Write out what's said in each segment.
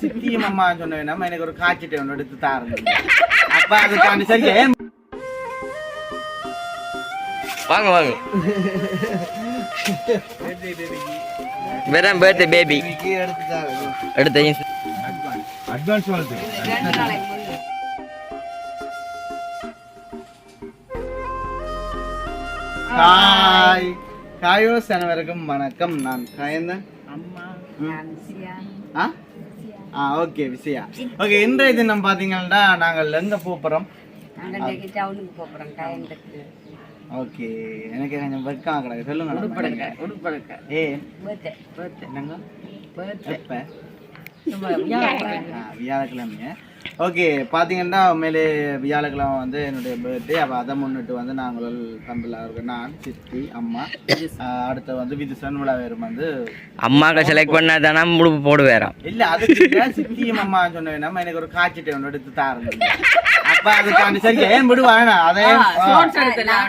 சித்தியும் அம்மா சொன்னேன் எனக்கு ஒரு காய்ச்சிட்டு ஒன்று எடுத்து தாருங்க. அப்ப அதுக்காண்டி சரி ஏன் வாங்க வாங்க. வெறும் பர்த்டே பேபி எடுத்து. அட்வான்ஸ் வாழ்த்து. ஹாய் காயோஸ் அனைவருக்கும் வணக்கம். நான் காயந்தன். ஆ? ஆ ஓகே விசயா. ஓகே இன்றைய தினம் பார்த்தீங்கன்னா நாங்கள் எங்க போகிறோம் டவுனுக்கு போகிறோம் டைமுக்கு ஓகே எனக்கு கொஞ்சம் வெக்கம் கிடக்கு. சொல்லுங்க உடுப்படுக்க உடுப்படுக்க. ஏ? Birthday birthday. என்னங்க? பர்த்டே. எப்ப சும்மா வியாழக்கிழமை. ஆ, வியாழக்கிழமை ஓகே பார்த்தீங்கன்னா உண்மையிலே வியாழக்கிழமை வந்து என்னுடைய பர்த்டே அப்போ அதை முன்னிட்டு வந்து நாங்கள் தம்பில் இருக்க நான் சித்தி அம்மா அடுத்து வந்து விதுசன் விழாவேரும் வந்து அம்மாக்க செலக்ட் பண்ணா தானே முடுப்பு போடு வேறாம் இல்ல அதுக்கு சித்தியும் அம்மா சொன்னேன் நம்ம எனக்கு ஒரு காய்ச்சிட்டு ஒன்று எடுத்து தாருங்க. அப்ப அதுக்காண்டி சரி ஏன் விடுவா வேணாம் அதே ஆ, shorts எடுக்கலாம்.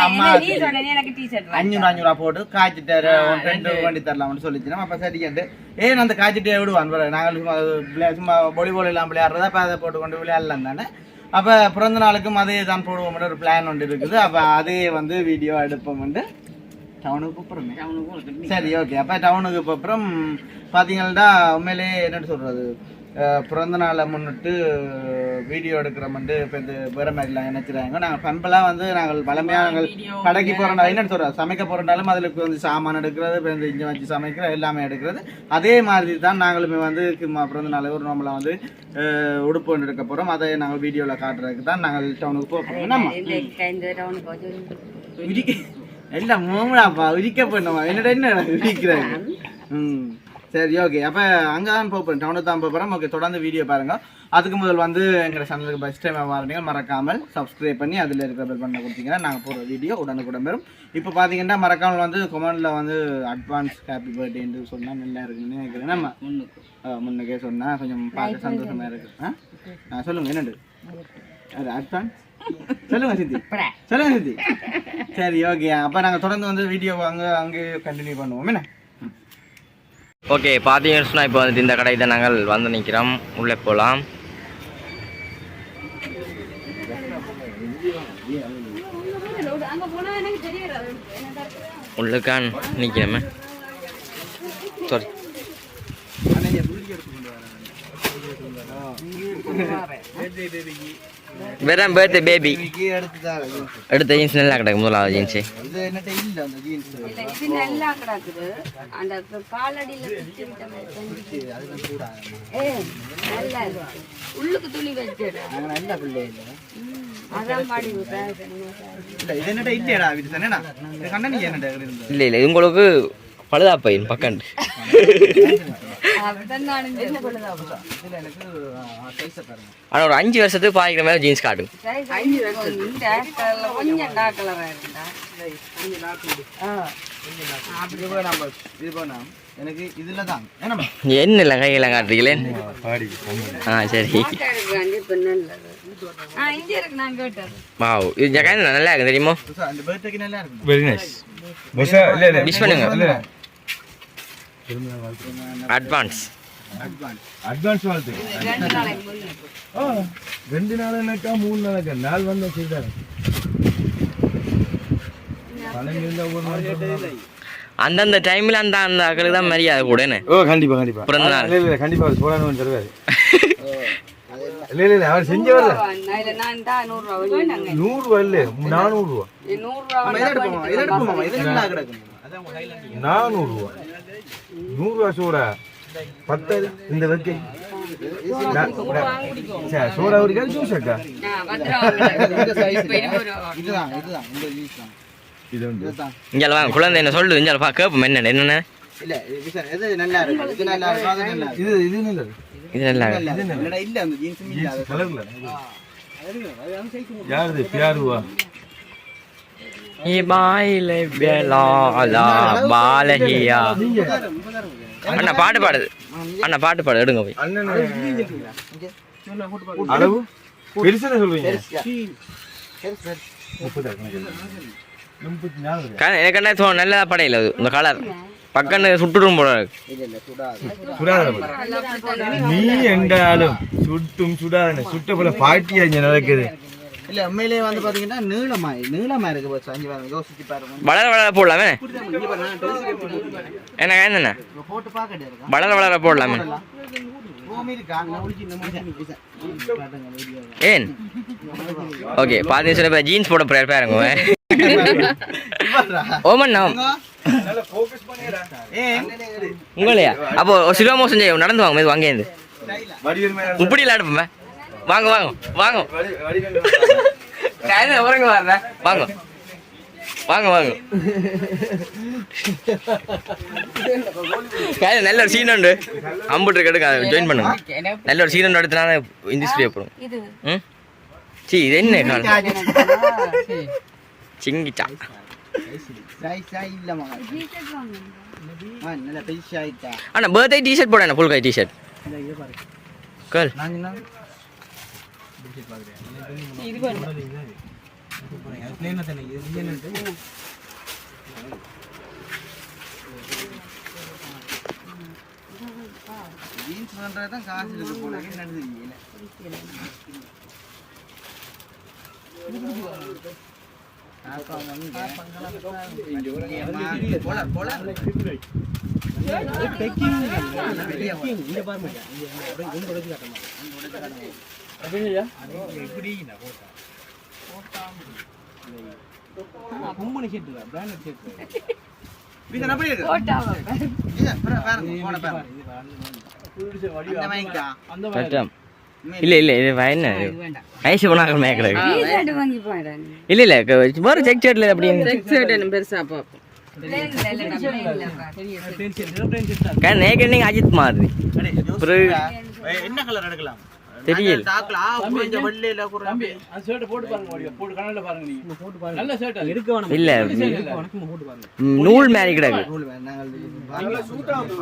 அம்மா அஞ்சூறு அஞ்சூறு போட்டு காய்ச்சிட்டு ஒரு ரெண்டு. வண்டி தரலாம்னு சொல்லிச்சுனா அப்ப சரி கேட்டு ஏன் அந்த காய்ச்சிட்டே விடுவான் பாரு. நாங்கள் சும்மா சும்மா வாலிபால் எல்லாம் விளையாடுறதா அப்ப அதை போட்டு கொண்டு விளையாடலாம் தானே. அப்ப பிறந்த நாளுக்கும் அதே தான் போடுவோம் ஒரு பிளான் ஒன்று இருக்குது. அப்ப அதே வந்து வீடியோ எடுப்போம் டவுனுக்கு கொடுத்துட்டு சரி ஓகே அப்போ டவுனுக்கு அப்புறம் பார்த்தீங்கன்னா உண்மையிலே என்னட்டு சொல்கிறது பிறந்த நாளை முன்னிட்டு வீடியோ எடுக்கிறோம்ட்டு இப்போ இந்த வேறு மாதிரிலாம் நினைச்சிடாங்க நாங்கள் பம்பெல்லாம் வந்து நாங்கள் பழமையாக நாங்கள் கடைக்கு போகிறோம் என்னட்டு சொல்கிறோம் சமைக்க போகிறனாலும் அதில் வந்து சாமான் எடுக்கிறது இப்போ இந்த இஞ்சி வச்சு சமைக்கிற எல்லாமே எடுக்கிறது. அதே மாதிரி தான் நாங்களுமே வந்து பிறந்த நாள் ஒரு நம்மளை வந்து உடுப்பு ஒன்று எடுக்க போகிறோம் அதை நாங்கள் வீடியோவில் காட்டுறதுக்கு தான் நாங்கள் டவுனுக்கு போக போகிறோம் நம்ம எல்லாம் மூணாப்பா உரிக்க பண்ணுமா என்னடா என்ன உரிக்கிறாங்க ம் சரி ஓகே அப்போ அங்கே தான் போகிறோம் டவுனுக்கு தான் போகிறோம் ஓகே தொடர்ந்து வீடியோ பாருங்க அதுக்கு முதல் வந்து எங்களோட சேனலுக்கு ஃபஸ்ட் டைம் வரீங்க மறக்காமல் சப்ஸ்கிரைப் பண்ணி அதில் இருக்கிற பெல் பண்ண கொடுத்தீங்கன்னா நாங்கள் போகிற வீடியோ உடனுக்குடன் வரும் இப்போ பார்த்தீங்கன்னா மறக்காமல் வந்து கொமெண்டில் வந்து அட்வான்ஸ் ஹாப்பி பர்த்டேன்னு சொன்னால் நல்லா இருக்குன்னு நினைக்கிறேன் நம்ம முன்னுக்கு முன்னக்கே சொன்னால் கொஞ்சம் பார்க்க சந்தோஷமாக இருக்கு ஆ சொல்லுங்கள் என்னண்டு அட்வான்ஸ் சொல்லுங்க சித்தி. சொல்லுங்க சித்தி. சரி ஓகே அப்போ நாங்கள் தொடர்ந்து வந்து வீடியோ அங்கே அங்கே கண்டினியூ பண்ணுவோம். என்ன? ஓகே பார்த்தீங்கன்னு சொன்னால் இப்போ வந்துட்டு இந்த கடை தான் நாங்கள் வந்து நிற்கிறோம் உள்ளே போகலாம் உள்ளுக்கான் நிற்கிறோமே சாரி வெறும் பர்த்டே பேபி எடுத்து ஜீன்ஸ் நல்லா கிடக்கு முதலாவது ஜீன்ஸு இது என்னட்ட இல்லை அந்த ஜீன்ஸ் இல்ல, இது நல்லா கிடக்குது அந்த காலடியில நல்லா இருக்கு. உள்ளுக்கு துணி வச்சிடு. நல்ல பிள்ளை இல்லை இல்லை இது என்னட்ட இல்லையடா இது தானேடா இது கண்ட நீ என்னட்ட இருந்தது இல்லை இல்லை இது உங்களுக்கு பழுதா பையன் பக்கண்டு ஒரு அஞ்சு வருஷத்துக்கு பாதிக்கிற மாதிரி ஜீன்ஸ் வேணாம் எனக்கு இதில் தான். ஏன்னா என்ன இல்லை கையெல்லாம் காட்டுறீங்களே? ஆ சரி. வாவ். இது ஜகாய் நல்லா இருக்கு தெரியுமா? அந்த பர்த்டேக்கு நல்லா இருக்கும் வெரி நைஸ் பஸ்ஸா இல்லை இல்லை. விஷ் பண்ணுங்க. இல்லை அட்வான்ஸ் அட்வான்ஸ் வாழ்த்து. ரெண்டு நாளைக்கு மூணு நாளைக்கா? நாள் வந்த செய்தாரு அந்தந்த டைமில் அந்த அந்த அக்களுக்கு தான் மரியாதை ஓ கண்டிப்பா கண்டிப்பா. பிறந்த நாள். இல்லை இல்லை கண்டிப்பா அது போடான்னு சொல்லுவாரு. இல்லை இல்லை இல்லை அவர் செஞ்சவர் இல்லை நூறு ரூபா இதை எடுப்போம் இதை எடுப்போம் இது நல்லா கிடக்கும் அதான் உங்க கையில் நானூறு ரூபா நூறு ரூபா சோடா பத்து இந்த வைக்கை சரி சோடா ஒரு கேள் ஜூஸ் அக்கா இங்கே வாங்க குழந்தை என்ன சொல்லுது இங்கே பா கேட்போம் என்ன என்னென்ன? இல்ல இது சார், இது நல்லா இருக்கு? இது நல்லா இருக்கு அது நல்லா இருக்கு. இது இது நல்லது இது நல்லா இருக்கு. இல்ல, இல்ல, இல்லடா, இல்ல அந்த ஜீன்ஸ் இல்ல. அது கலர்ல அது அது வந்து சைஸ் யாருது பியாருவா ஹிமாயில பேலாலா பாலஹியா அண்ணா பாட்டு பாடுது அண்ணா பாட்டு பாடு. எடுங்க போய். அளவு? பெருசா சொல்றீங்க எனக்கு என்ன தோணும் நல்லதா படையில அது. இந்த கலர் பக்கம் சுட்டுடும் போல நீ எண்டாலும் சுட்டும் சுடாது. சுட்ட போல பாட்டியா நடக்குது. இல்ல உண்மையிலேயே வந்து பாத்தீங்கன்னா நீளமா நீளமா இருக்கு பஸ் அஞ்சு பாருங்க. யோசிச்சு பாருங்க. வளர வளர போடலாமே? என்ன என்னண்ணா இப்ப போட்டு பாக்கட்டே இருக்கா? வளர வளர போடலாமே. ஏன்? ஓகே பாதி சில பேர் ஜீன்ஸ் போட போறாரு பாருங்க ஓமண்ணா உங்களையா? அப்போ சிலோ மோசம் செய்ய நடந்து வாங்க இது வாங்க இப்படி இல்லாடுப்போமே வாங்க வாங்க வாங்க. உறங்க வர்ற வாங்க. வாங்க வாங்க. காலையில நல்ல ஒரு சீன் உண்டு. அம்புட்டு எடுக்க ஜாயின் பண்ணுங்க. நல்ல ஒரு சீன் உண்டு எடுத்தனால இண்டஸ்ட்ரி அப்புறம் இது. ம்? சி இது என்ன கால்? சிங்கிச்சா. சாய் சாய் இல்லம்மா டிஷர்ட் வாங்க ஆ நல்ல பெருசா ஆயிட்டா ஜீன்ஸ் தான்? காசு இருக்கு போல. என்னன்னு தெரியல போல போல வீசன் அப்படி இருக்கு போட்டாவா வீசன் பாரு, பாருங்க போன பாருங்க அந்த மைக்கா கரெக்டாக இல்ல இல்ல இது என்ன ஐஸ் பண்ணாங்க மேக்கிறது டிஷர்ட் வாங்கி போயிடா நீ இல்ல இல்ல க- வேற செக் ஷர்ட்ல அப்படி பெருசா பார்ப்போம் பிளேன் இல்ல இல்ல பிளேன் இல்ல நேக்கு நீங்க அஜித் மாதிரி என்ன கலர் எடுக்கலாம் தெரியல. தாக்கலா கொஞ்சம் வெள்ளையில குறைஞ்சு இல்ல. நூல் மாதிரி கிடக்கு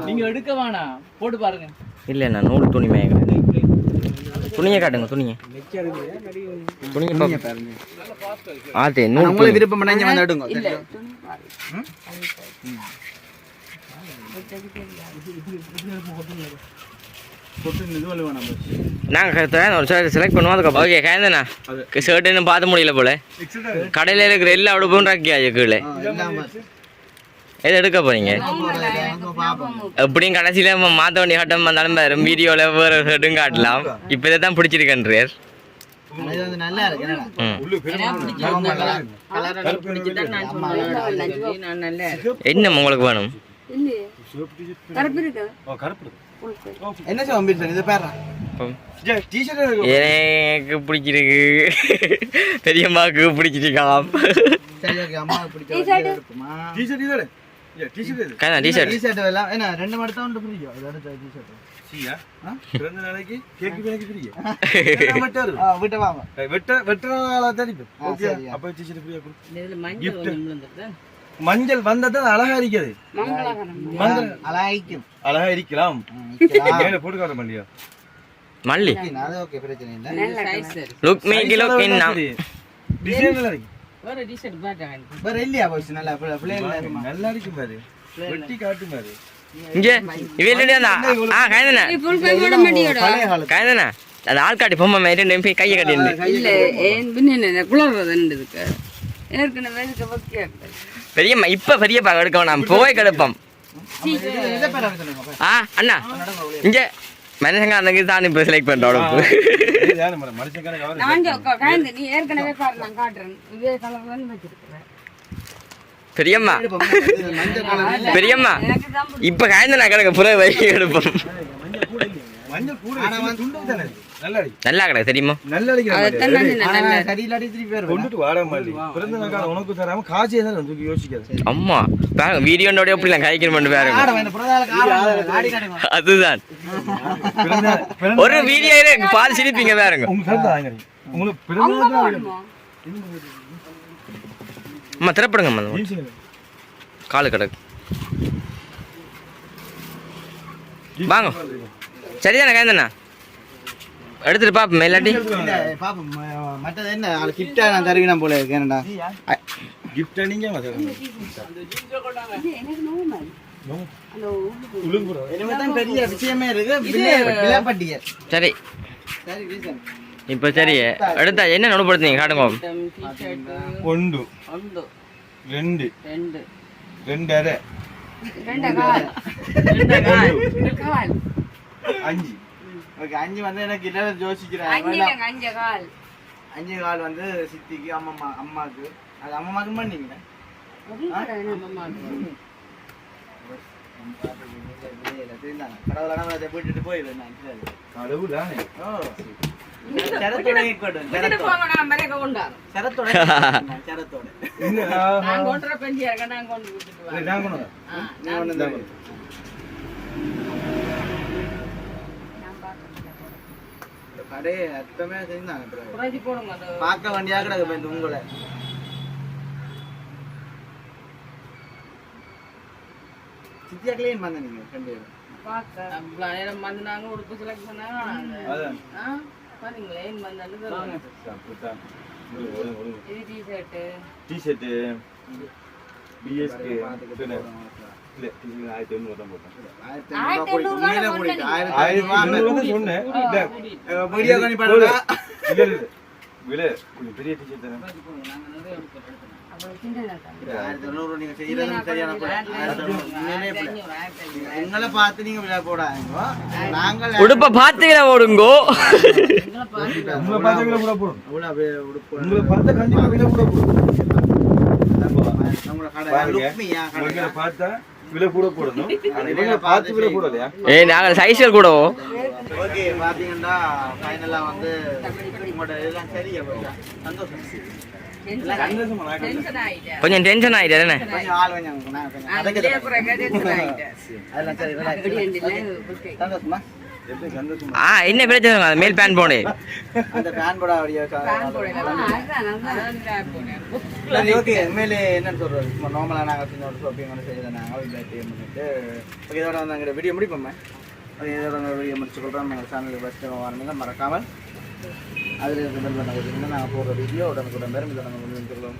நீங்க எடுக்க வேணாம். போட்டு பாருங்க. இல்ல நான் நூல் துணி மேய கிடக்கு துணியை காட்டுங்க துணியை. துணியை பாருங்க. ஆத்தே நூல் உங்களுக்கு. விருப்பம் பண்ணா இங்க வந்து எடுங்க. இல்ல. சரியா? துணி பாரு. கொட்டு இது வலுவா நம்ம நாங்க க- ஒரு ஷர்ட் செலக்ட் பண்ணுவோம் அதுக்கப்புறம். ஓகே காயந்தண்ணா. ஷர்ட் இன்னும் பார்த்து முடியல போல. கடையில இருக்கிற எல்லா உடுப்பும் ராக்கியாச்சு கீழே? எது எடுக்க போறீங்க. எப்படியும் கடைசியில ம- மாத்த வேண்டிய கட்டம் வந்தாலும் வரும் வீடியோல வேற ஷர்ட்டும் காட்டலாம். இப்போ இதை தான் பிடிச்சிருக்கேன்றார் ஆனா இது வந்து நல்லா இருக்கு என்னடா? ம். உள்ளு பெரும் கலர் பிடிச்சிதான் நான் சொன்னேன் நான் நல்ல என்ன உங்களுக்கு வேணும்? என்ன சார் அம்பீர் இது பேரா? எனக்கு பிடிச்சிருக்கு. பெரியம்மாவுக்கு பிடிச்சிருக்காம். சரி தான் விட்டு வாங்க. வெட்ட ஓகே சரியா. அப்ப டிஷர்ட் ஃப்ரீயா கொடு. இதுல மஞ்சள் கொஞ்சம் விழுந்துருக்கு மஞ்சள் வந்தது அழகா இருக்குது. மங்களகரம். மஞ்சள் அலாய்க்கும் அழகா இருக்கலாம். நிக்கலாம். மேல போட்டு காட்ட மாட்டியா மல்லி. அது ஓகே பிரச்சனை இல்லை. நல்ல size colour. Look me kilo என்ன டிசைன் நல்லா இருக்கு வேற டிஷர்ட் பாட்டாங்க வேற இல்லையா போச்சு நல்லா இருக்குமா நல்லா இருக்கு பாரு. வெட்டி காட்டு பாரு. இங்க அந்த ஆ காலத்து காயந்தண்ணா. அந்த ஆள்காட்டி பொம்மை மாதிரி கையை கட்டியிருந்து இல்ல ஏன் பின்ன என்ன குளர்றது இருக்கு. பெரியம்மா இப்ப பெரியப்பா எடுக்க வேணாம். போய் கெடுப்போம். இதை பேர சொல்லுங்க ஆ அண்ணா இங்க மனுஷங்க அந்த தான் இப்ப செலக்ட் பண்றோம் நான் நான் பெரியம்மா பெரியம்மா எனக்கு தான் பிடிக்கும். இப்ப காய்ந்த கிடக்க புற வை எடுப்போம். மஞ்சள் கூட. நல்லா கிடக்கு தெரியுமா? நல்லா அடிக்கிற அதைத்தான் நான் இந்த ஆனா நல்ல சரியில்லாட்டி திருப்பி வருவேன் கொண்டுட்டு வாடா மாதிரி பிறந்த நாள் உனக்கு தராம காசே தான் தூக்கி யோசிக்காது. அம்மா பாருங்க வீடியோட பாருங்க. ஆட வேணும் புறதால ஆடி காட்டுங்க அதுதான். ஒரு வீடியோ பால் சிரிப்பீங்க பாருங்க. உங்களுக்கு பிறந்த? அம்மா திறப்படுங்க அம்மா காலு கிடக்கு. வாங்க. சரிதானே காய்ந்தண்ணா எடுத்துட்டு பாப்போம் இல்லாட்டி இல்ல பாப்போம். மற்றது என்ன? கிஃப்டா நான் தருவினா போல இருக்கு என்னடா? கிஃப்ட் நீங்க பெரிய விஷயமே இருக்கு. சரி. இப்போ சரி. எடுத்தா என்ன நடுப்படுத்தீங்க காட்டுங்க ஒன்று. ரெண்டு. ரெண்டு. ரெண்டரை. கால். அஞ்சு. ஓகே அஞ்சு வந்து எனக்கு இல்லை யோசிக்கிறேன். அஞ்சு கால். அஞ்சு கால் வந்து சித்திக்கு அம்மம்மா அம்மாக்கு. அது அம்மாக்கு பண்ணீங்க கடவுளான அதை போயிட்டு போயிடுவேன் நான் கடவுள் தானே ஓ. சரத்தோட இருக்கட்டும் விட்டுட்டு சரத்தோட போங்க நான் மறைக்க கொண்டாடும் சரத்தோட நான் சரத்தோட இன்னும், நான் ஆஹா. கொண்டுற பெஞ்சியா இருக்க நான் கொண்டு விட்டுட்டு சரி, வரேன் நான் கொண்டு வரேன். ஆ, நீ ஒன்று தான் கடையே அர்த்தமே செஞ்சாங்க பார்க்க வேண்டியா கிடக்கு இப்ப இந்த உங்களை. சித்தியா கிளீன் பண்ண நீங்க ரெண்டு பேரும்? நேரம் வந்து நாங்க உடுப்பு செலக்ட் பண்ணாங்க டிஷர்ட்டு டிஷர்ட்டு பிஎஸ்கே பெரிய தானே ஆயிரத்தி ஆயிரத்தி எங்களை நாங்கள் உடுப்ப பார்த்துக்கிற ஓடுங்கோ பார்த்து உங்களை பார்த்தா விலை கூட பார்த்தா விலை கூட கடை கடை கூட நாங்கள் சைஸ்கள் கூடவோ? ஓகே பாத்தீங்கன்னா ஃபைனலா வந்து உங்களோட இதெல்லாம் சரியா சந்தோஷம். கொஞ்சம் டென்ஷன் ஆயிட்டு அதெல்லாம் சரி சந்தோஷமா? ஆ என்ன பிரச்சனை மேல் பேண்ட் போடு அந்த ஃபேன் போட. ஓகே உண்மையிலே என்னன்னு சொல்றது? சும்மா நார்மலாக நாங்கள் சின்ன ஒரு ஷாப்பிங் ஒன்று செய்து நாங்கள் வீட்டில் டீம் பண்ணிட்டு. ஓகே இதோட வந்து எங்கள் வீடியோ முடிப்போமே. இதோட உங்கள் வீடியோ முடிச்சு கொள்கிறோம் எங்கள் சேனலுக்கு ஃபஸ்ட்டு வரணுங்க மறக்காமல் அதில் இருக்க பெல் பண்ண கொடுத்தீங்கன்னா நாங்கள் போடுற வீடியோ உடனுக்குடன் பெரும் இதை நாங்கள் முடிஞ்சுக்கிறோம்